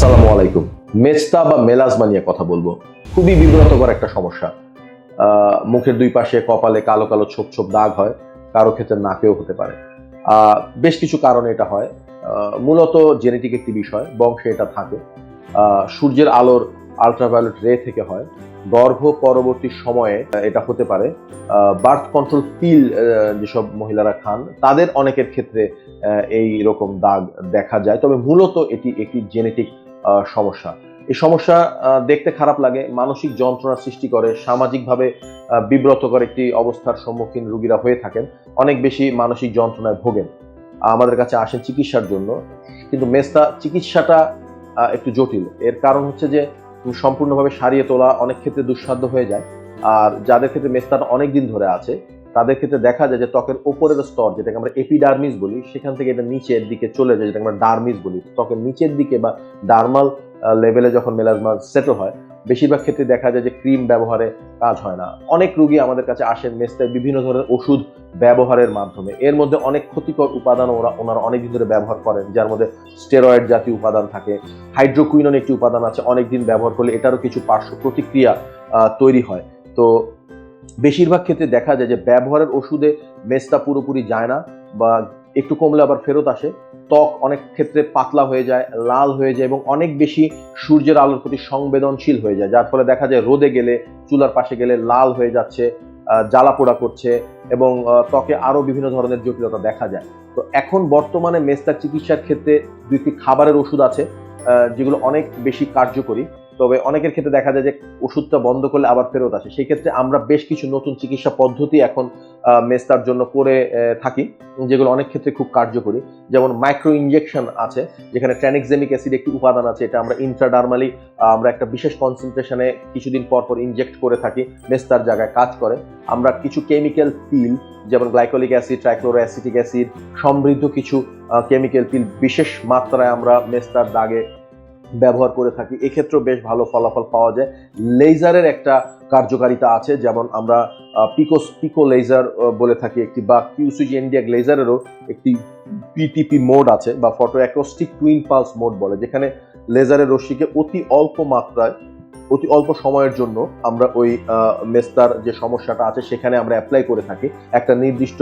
আসসালামু আলাইকুম। মেস্তা বা মেলাজমা নিয়ে কথা বলব। খুবই বিব্রতকর একটা সমস্যা। মুখের দুই পাশে কপালে কালো কালো ছোপ ছোপ দাগ হয়, কারও ক্ষেত্রে নাকেও হতে পারে। বেশ কিছু কারণে এটা হয়। মূলত জেনেটিক একটি বিষয়, বংশে এটা থাকে। সূর্যের আলোর আলট্রাভায়োলেট রে থেকে হয়। গর্ভ পরবর্তী সময়ে এটা হতে পারে। বার্থ কন্ট্রোল পিল যেসব মহিলারা খান, তাদের অনেকের ক্ষেত্রে এই রকম দাগ দেখা যায়। তবে মূলত এটি একটি জেনেটিক সমস্যা। এই সমস্যা দেখতে খারাপ লাগে, মানসিক যন্ত্রণার সৃষ্টি করে, সামাজিকভাবে বিব্রতকর একটি অবস্থার সম্মুখীন রুগীরা হয়ে থাকেন, অনেক বেশি মানসিক যন্ত্রণায় ভোগেন। আমাদের কাছে আসেন চিকিৎসার জন্য, কিন্তু মেস্তা চিকিৎসাটা একটু জটিল। এর কারণ হচ্ছে যে সম্পূর্ণভাবে সারিয়ে তোলা অনেক ক্ষেত্রে দুঃসাধ্য হয়ে যায়। আর যাদের ক্ষেত্রে মেস্তাটা অনেক দিন ধরে আছে তাদের ক্ষেত্রে দেখা যায় যে ত্বকের উপরের স্তর, যেটাকে আমরা এপিডার্মিস বলি, সেখান থেকে এটা নিচের দিকে চলে যায়, যেটাকে আমরা ডার্মিস বলি। ত্বকের নিচের দিকে বা ডার্মাল লেভেলে যখন মেলাজমা সেটেল হয়, বেশিরভাগ ক্ষেত্রে দেখা যায় যে ক্রিম ব্যবহারে কাজ হয় না। অনেক রুগী আমাদের কাছে আসেন মেস্তায় বিভিন্ন ধরনের ওষুধ ব্যবহারের মাধ্যমে। এর মধ্যে অনেক ক্ষতিকর উপাদান ওরা, ওনারা অনেকদিন ধরে ব্যবহার করেন, যার মধ্যে স্টেরয়েড জাতীয় উপাদান থাকে হাইড্রোকুইনন একটি উপাদান আছে, অনেকদিন ব্যবহার করলে এটারও কিছু পার্শ্ব প্রতিক্রিয়া তৈরি হয়। তো বেশিরভাগ ক্ষেত্রে দেখা যায় যে ব্যবহারের ওষুধে মেস্তা পুরোপুরি যায় না বা একটু কমলে আবার ফেরত আসে। ত্বক অনেক ক্ষেত্রে পাতলা হয়ে যায়, লাল হয়ে যায় এবং অনেক বেশি সূর্যের আলোর প্রতি সংবেদনশীল হয়ে যায়, যার ফলে দেখা যায় রোদে গেলে, চুলার পাশে গেলে লাল হয়ে যাচ্ছে জ্বালা পোড়া করছে এবং ত্বকে আরও বিভিন্ন ধরনের জটিলতা দেখা যায়। তো এখন বর্তমানে মেস্তার চিকিৎসার ক্ষেত্রে দুইটি খাবারের ওষুধ আছে যেগুলো অনেক বেশি কার্যকরী। তবে অনেকের ক্ষেত্রে দেখা যায় যে ওষুধটা বন্ধ করলে আবার ফেরত আসে। সেই ক্ষেত্রে আমরা বেশ কিছু নতুন চিকিৎসা পদ্ধতি এখন মেস্তার জন্য করে থাকি, যেগুলো অনেক ক্ষেত্রে খুব কার্যকরী। যেমন মাইক্রো ইনজেকশন আছে, যেখানে ট্যানিক্সেমিক অ্যাসিড একটি উপাদান আছে, এটা আমরা ইন্ট্রাডার্মালি আমরা একটা বিশেষ কনসেন্ট্রেশনে কিছুদিন পর পর ইনজেক্ট করে থাকি, মেস্তার জায়গায় কাজ করে। আমরা কিছু কেমিক্যাল পিল যেমন glycolic acid trichloro acetic acid সমৃদ্ধ কিছু কেমিক্যাল পিল বিশেষ মাত্রায় আমরা মেস্তার দাগে ব্যবহার করে থাকি। এক্ষেত্রেও বেশ ভালো ফলাফল পাওয়া যায়। লেজারের একটা কার্যকারিতা আছে, যেমন আমরা পিকোস, পিকো লেজার বলে থাকি একটি, বা কিউসিজি ইন্ডিয়া লেজারেরও একটি পিটিপি মোড আছে, বা photo acoustic twin pulse mode বলে, যেখানে লেজারের রশ্মিকে অতি অল্প মাত্রায়, অতি অল্প সময়ের জন্য আমরা ওই মেস্তার যে সমস্যাটা আছে, সেখানে আমরা অ্যাপ্লাই করে থাকি একটা নির্দিষ্ট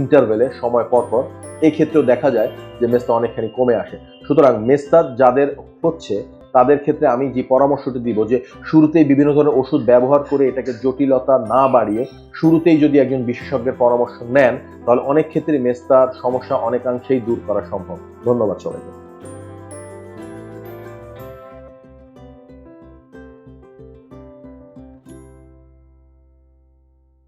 ইন্টারভেলে সময় পর পর এই ক্ষেত্রেও দেখা যায় যে মেস্তা অনেকখানি কমে আসে। সুতরাং মেস্তাজ যাদের হচ্ছে, তাদের ক্ষেত্রে আমি যে পরামর্শটি দিব যে, শুরুতেই বিভিন্ন ধরনের ওষুধ ব্যবহার করে এটাকে জটিলতা না বাড়িয়ে শুরুতেই যদি একজন বিশেষজ্ঞের পরামর্শ নেন, তাহলে অনেক ক্ষেত্রে মেস্তার সমস্যা অনেকাংশেই দূর করা সম্ভব। ধন্যবাদ সবাইকে।